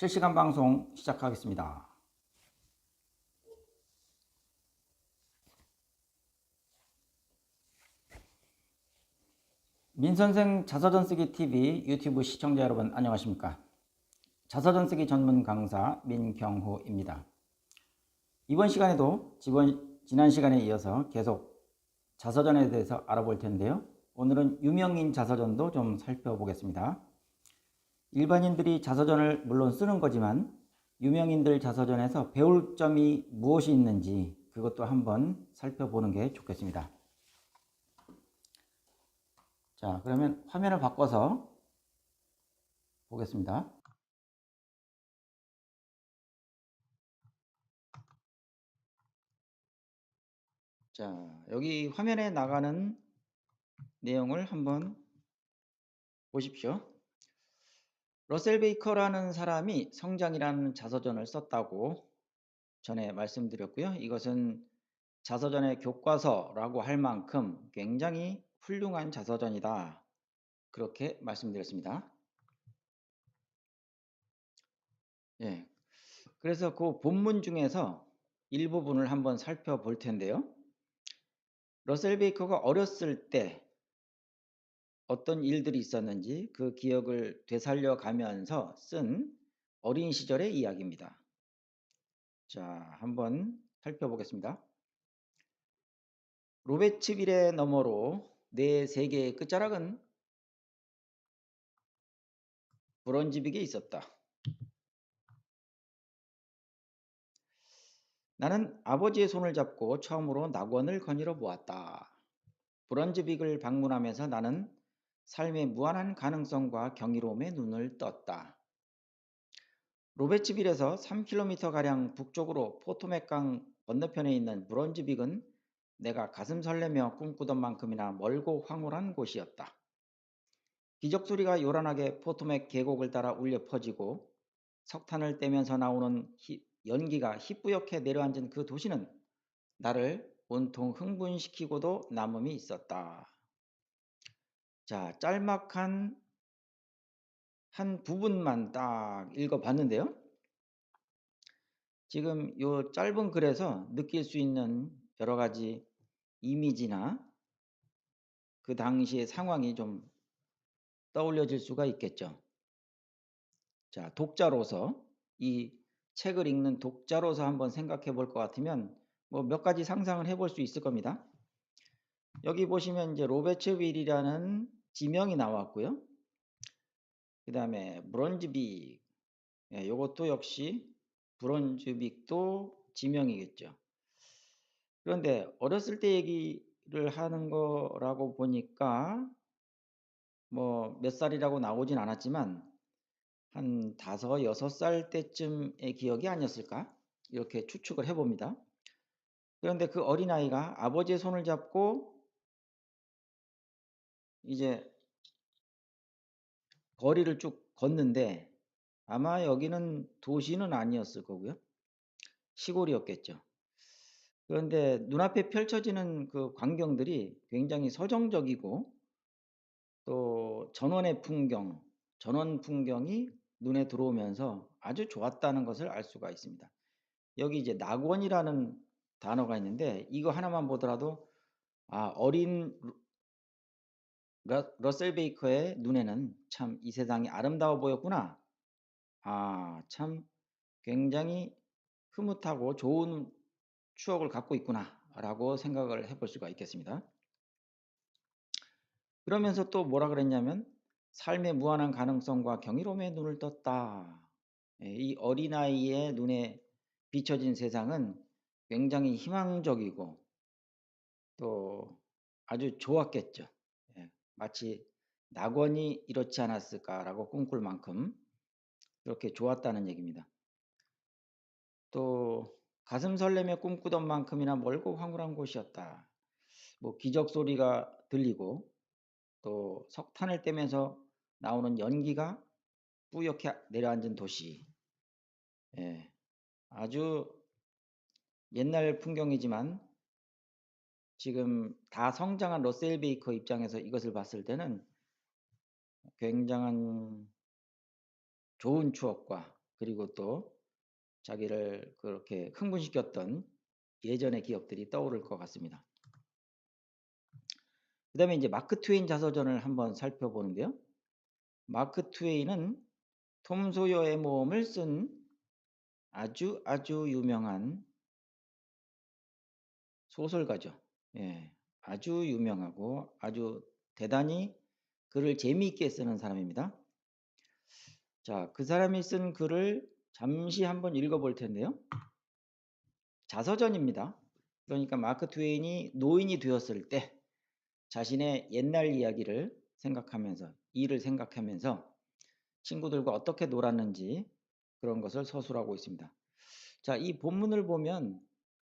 실시간 방송 시작하겠습니다. 민선생 자서전 쓰기 TV 유튜브 시청자 여러분 안녕하십니까? 자서전 쓰기 전문 강사 민경호입니다. 이번 시간에도 지번, 지난 시간에 이어서 계속 자서전에 대해서 알아볼 텐데요. 오늘은 유명인 자서전도 좀 살펴보겠습니다. 일반인들이 자서전을 물론 쓰는 거지만 유명인들 자서전에서 배울 점이 무엇이 있는지 그것도 한번 살펴보는 게 좋겠습니다. 자, 그러면 화면을 바꿔서 보겠습니다. 자, 여기 화면에 나가는 내용을 한번 보십시오. 러셀 베이커라는 사람이 성장이라는 자서전을 썼다고 전에 말씀드렸고요. 이것은 자서전의 교과서라고 할 만큼 굉장히 훌륭한 자서전이다. 그렇게 말씀드렸습니다. 예. 그래서 그 본문 중에서 일부분을 한번 살펴볼 텐데요. 러셀 베이커가 어렸을 때 어떤 일들이 있었는지 그 기억을 되살려 가면서 쓴 어린 시절의 이야기입니다. 자, 한번 살펴보겠습니다. 로베츠빌의 너머로 내 세계의 끝자락은 브론즈빅에 있었다. 나는 아버지의 손을 잡고 처음으로 낙원을 거닐어 보았다. 브론즈빅을 방문하면서 나는 삶의 무한한 가능성과 경이로움에 눈을 떴다. 로베츠 빌에서 3km가량 북쪽으로 포토맥강 건너편에 있는 브론즈빅은 내가 가슴 설레며 꿈꾸던 만큼이나 멀고 황홀한 곳이었다. 기적 소리가 요란하게 포토맥 계곡을 따라 울려 퍼지고 석탄을 떼면서 나오는 히, 연기가 희뿌옇게 내려앉은 그 도시는 나를 온통 흥분시키고도 남음이 있었다. 자, 짤막한 한 부분만 딱 읽어봤는데요. 지금 요 짧은 글에서 느낄 수 있는 여러 가지 이미지나 그 당시의 상황이 좀 떠올려질 수가 있겠죠. 자, 독자로서 이 책을 읽는 독자로서 한번 생각해 볼 것 같으면 뭐 몇 가지 상상을 해볼 수 있을 겁니다. 여기 보시면 이제 로베츠빌이라는 지명이 나왔고요. 그 다음에 브론즈빅, 예, 이것도 역시 브론즈빅도 지명이겠죠. 그런데 어렸을 때 얘기를 하는 거라고 보니까 뭐 몇 살이라고 나오진 않았지만 한 다섯, 여섯 살 때쯤의 기억이 아니었을까? 이렇게 추측을 해봅니다. 그런데 그 어린아이가 아버지의 손을 잡고 이제 거리를 쭉 걷는데 아마 여기는 도시는 아니었을 거고요. 시골이었겠죠. 그런데 눈앞에 펼쳐지는 그 광경들이 굉장히 서정적이고 또 전원의 풍경, 전원 풍경이 눈에 들어오면서 아주 좋았다는 것을 알 수가 있습니다. 여기 이제 낙원이라는 단어가 있는데 이거 하나만 보더라도 아, 어린 러, 셀 베이커의 눈에는 참 이 세상이 아름다워 보였구나. 아, 참 굉장히 흐뭇하고 좋은 추억을 갖고 있구나. 라고 생각을 해볼 수가 있겠습니다. 그러면서 또 뭐라 그랬냐면 삶의 무한한 가능성과 경이로움에 눈을 떴다. 예, 이 어린아이의 눈에 비춰진 세상은 굉장히 희망적이고 또 아주 좋았겠죠. 마치 낙원이 이렇지 않았을까라고 꿈꿀 만큼 그렇게 좋았다는 얘기입니다. 또 가슴 설레며 꿈꾸던 만큼이나 멀고 황홀한 곳이었다. 뭐 기적 소리가 들리고 또 석탄을 떼면서 나오는 연기가 뿌옇게 내려앉은 도시. 예, 아주 옛날 풍경이지만 지금 다 성장한 러셀 베이커 입장에서 이것을 봤을 때는 굉장한 좋은 추억과 그리고 또 자기를 그렇게 흥분시켰던 예전의 기억들이 떠오를 것 같습니다. 그 다음에 이제 마크 트웨인 자서전을 한번 살펴보는데요. 마크 트웨인은 톰 소여의 모험을 쓴 아주 아주 유명한 소설가죠. 예, 아주 유명하고 아주 대단히 글을 재미있게 쓰는 사람입니다. 자, 그 사람이 쓴 글을 잠시 한번 읽어볼 텐데요. 자서전입니다. 그러니까 마크 트웨인이 노인이 되었을 때 자신의 옛날 이야기를 생각하면서 일을 생각하면서 친구들과 어떻게 놀았는지 그런 것을 서술하고 있습니다. 자, 이 본문을 보면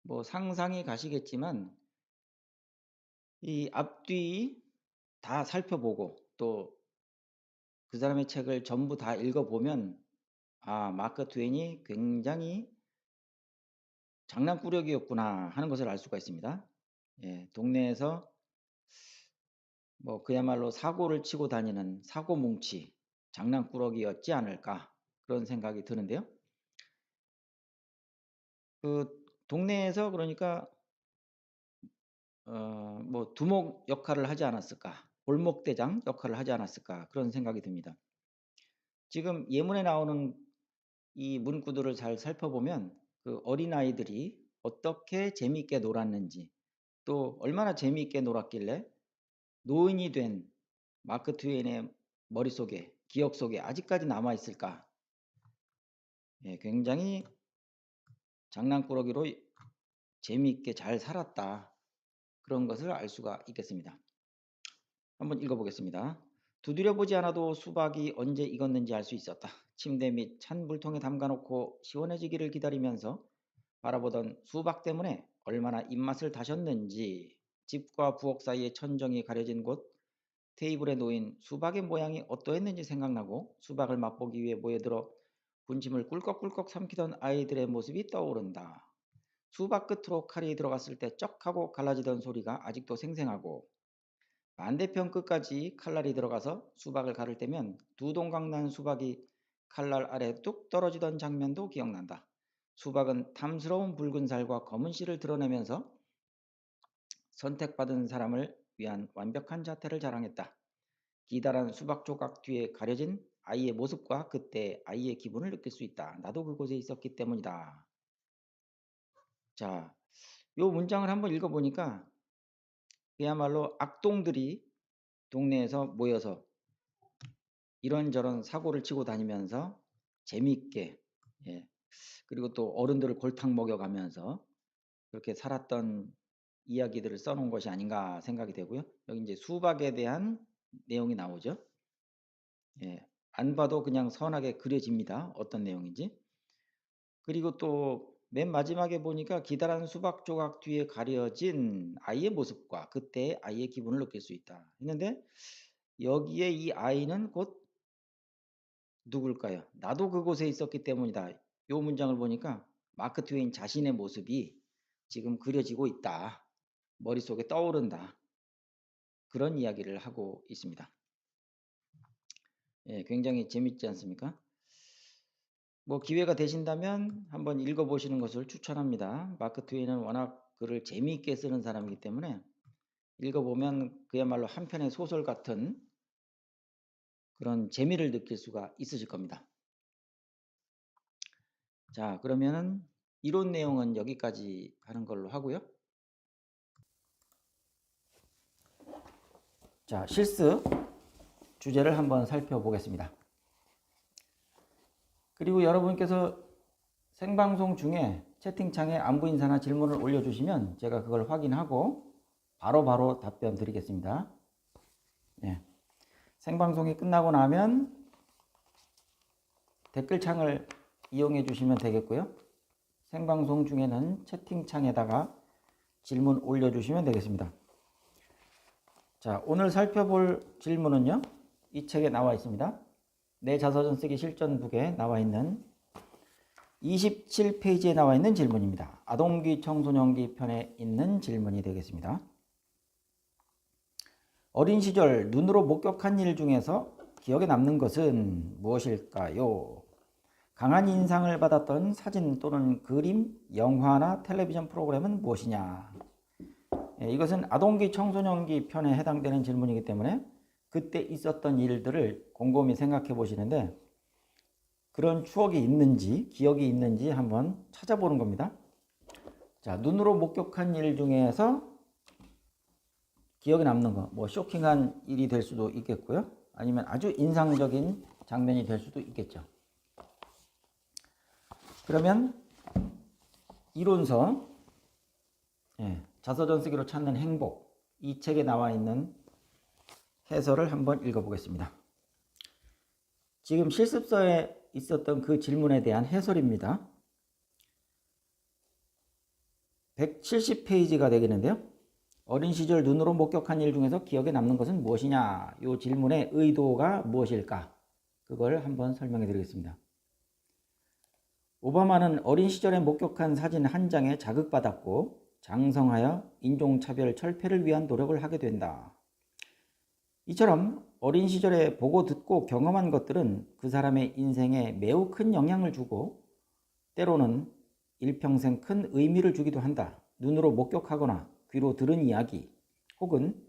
뭐 상상이 가시겠지만 이 앞뒤 다 살펴보고 또 그 사람의 책을 전부 다 읽어보면 아, 마크 트웨인이 굉장히 장난꾸러기였구나 하는 것을 알 수가 있습니다. 예, 동네에서 뭐 그야말로 사고를 치고 다니는 사고뭉치, 장난꾸러기였지 않을까 그런 생각이 드는데요. 그 동네에서 그러니까 어, 뭐 두목 역할을 하지 않았을까, 골목대장 역할을 하지 않았을까 그런 생각이 듭니다. 지금 예문에 나오는 이 문구들을 잘 살펴보면 그 어린아이들이 어떻게 재미있게 놀았는지 또 얼마나 재미있게 놀았길래 노인이 된 마크 트웨인의 머릿속에 기억 속에 아직까지 남아 있을까? 예, 굉장히 장난꾸러기로 재미있게 잘 살았다. 그런 것을 알 수가 있겠습니다. 한번 읽어보겠습니다. 두드려 보지 않아도 수박이 언제 익었는지 알 수 있었다. 침대 및찬 물통에 담가놓고 시원해지기를 기다리면서 바라보던 수박 때문에 얼마나 입맛을 다셨는지 집과 부엌 사이의 천정이 가려진 곳 테이블에 놓인 수박의 모양이 어떠했는지 생각나고 수박을 맛보기 위해 모여들어 군침을 꿀꺽꿀꺽 삼키던 아이들의 모습이 떠오른다. 수박 끝으로 칼이 들어갔을 때 쩍 하고 갈라지던 소리가 아직도 생생하고 반대편 끝까지 칼날이 들어가서 수박을 가를 때면 두 동강 난 수박이 칼날 아래 뚝 떨어지던 장면도 기억난다. 수박은 탐스러운 붉은 살과 검은 씨를 드러내면서 선택받은 사람을 위한 완벽한 자태를 자랑했다. 기다란 수박 조각 뒤에 가려진 아이의 모습과 그때 아이의 기분을 느낄 수 있다. 나도 그곳에 있었기 때문이다. 자, 요 문장을 한번 읽어보니까 그야말로 악동들이 동네에서 모여서 이런저런 사고를 치고 다니면서 재미있게 예, 그리고 또 어른들을 골탕 먹여가면서 그렇게 살았던 이야기들을 써놓은 것이 아닌가 생각이 되고요. 여기 이제 수박에 대한 내용이 나오죠. 예, 안 봐도 그냥 선하게 그려집니다. 어떤 내용인지. 그리고 또 맨 마지막에 보니까 기다란 수박 조각 뒤에 가려진 아이의 모습과 그때 아이의 기분을 느낄 수 있다. 했는데 여기에 이 아이는 곧 누굴까요? 나도 그곳에 있었기 때문이다. 이 문장을 보니까 마크 트웨인 자신의 모습이 지금 그려지고 있다. 머릿속에 떠오른다. 그런 이야기를 하고 있습니다. 예, 굉장히 재밌지 않습니까? 뭐 기회가 되신다면 한번 읽어보시는 것을 추천합니다. 마크 트웨인은 워낙 글을 재미있게 쓰는 사람이기 때문에 읽어보면 그야말로 한 편의 소설 같은 그런 재미를 느낄 수가 있으실 겁니다. 자, 그러면은 이론 내용은 여기까지 하는 걸로 하고요. 자, 실습 주제를 한번 살펴보겠습니다. 그리고 여러분께서 생방송 중에 채팅창에 안부 인사나 질문을 올려주시면 제가 그걸 확인하고 바로바로 바로 답변 드리겠습니다. 네. 생방송이 끝나고 나면 댓글창을 이용해 주시면 되겠고요. 생방송 중에는 채팅창에다가 질문 올려주시면 되겠습니다. 자, 오늘 살펴볼 질문은요. 이 책에 나와 있습니다. 내 자서전 쓰기 실전북에 나와 있는 27페이지에 나와 있는 질문입니다. 아동기 청소년기 편에 있는 질문이 되겠습니다. 어린 시절 눈으로 목격한 일 중에서 기억에 남는 것은 무엇일까요? 강한 인상을 받았던 사진 또는 그림, 영화나 텔레비전 프로그램은 무엇이냐? 예, 이것은 아동기 청소년기 편에 해당되는 질문이기 때문에 그때 있었던 일들을 곰곰이 생각해 보시는데 그런 추억이 있는지 기억이 있는지 한번 찾아보는 겁니다. 자, 눈으로 목격한 일 중에서 기억에 남는 거, 뭐 쇼킹한 일이 될 수도 있겠고요. 아니면 아주 인상적인 장면이 될 수도 있겠죠. 그러면 이론서 예, 자서전 쓰기로 찾는 행복 이 책에 나와 있는 해설을 한번 읽어보겠습니다. 지금 실습서에 있었던 그 질문에 대한 해설입니다. 170페이지가 되겠는데요. 어린 시절 눈으로 목격한 일 중에서 기억에 남는 것은 무엇이냐? 이 질문의 의도가 무엇일까? 그걸 한번 설명해 드리겠습니다. 오바마는 어린 시절에 목격한 사진 한 장에 자극받았고 장성하여 인종차별 철폐를 위한 노력을 하게 된다. 이처럼 어린 시절에 보고 듣고 경험한 것들은 그 사람의 인생에 매우 큰 영향을 주고 때로는 일평생 큰 의미를 주기도 한다. 눈으로 목격하거나 귀로 들은 이야기 혹은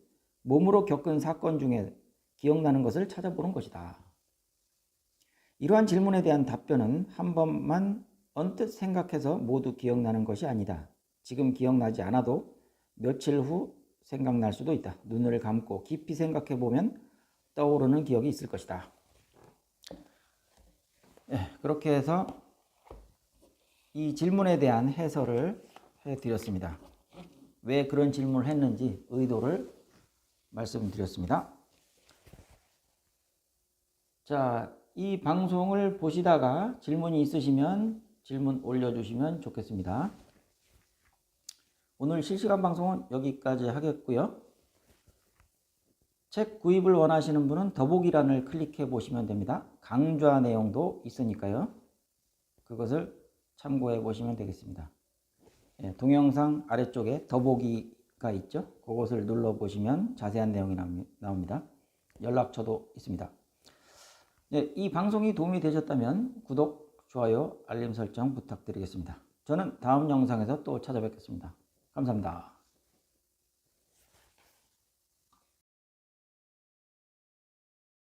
몸으로 겪은 사건 중에 기억나는 것을 찾아보는 것이다. 이러한 질문에 대한 답변은 한 번만 언뜻 생각해서 모두 기억나는 것이 아니다. 지금 기억나지 않아도 며칠 후 생각날 수도 있다. 눈을 감고 깊이 생각해 보면 떠오르는 기억이 있을 것이다. 네, 그렇게 해서 이 질문에 대한 해설을 해 드렸습니다. 왜 그런 질문을 했는지 의도를 말씀드렸습니다. 자, 이 방송을 보시다가 질문이 있으시면 질문 올려주시면 좋겠습니다. 오늘 실시간 방송은 여기까지 하겠고요. 책 구입을 원하시는 분은 더보기란을 클릭해 보시면 됩니다. 강좌 내용도 있으니까요. 그것을 참고해 보시면 되겠습니다. 예, 동영상 아래쪽에 더보기가 있죠. 그것을 눌러 보시면 자세한 내용이 나옵니다. 연락처도 있습니다. 네, 이 방송이 도움이 되셨다면 구독, 좋아요, 알림 설정 부탁드리겠습니다. 저는 다음 영상에서 또 찾아뵙겠습니다. 감사합니다.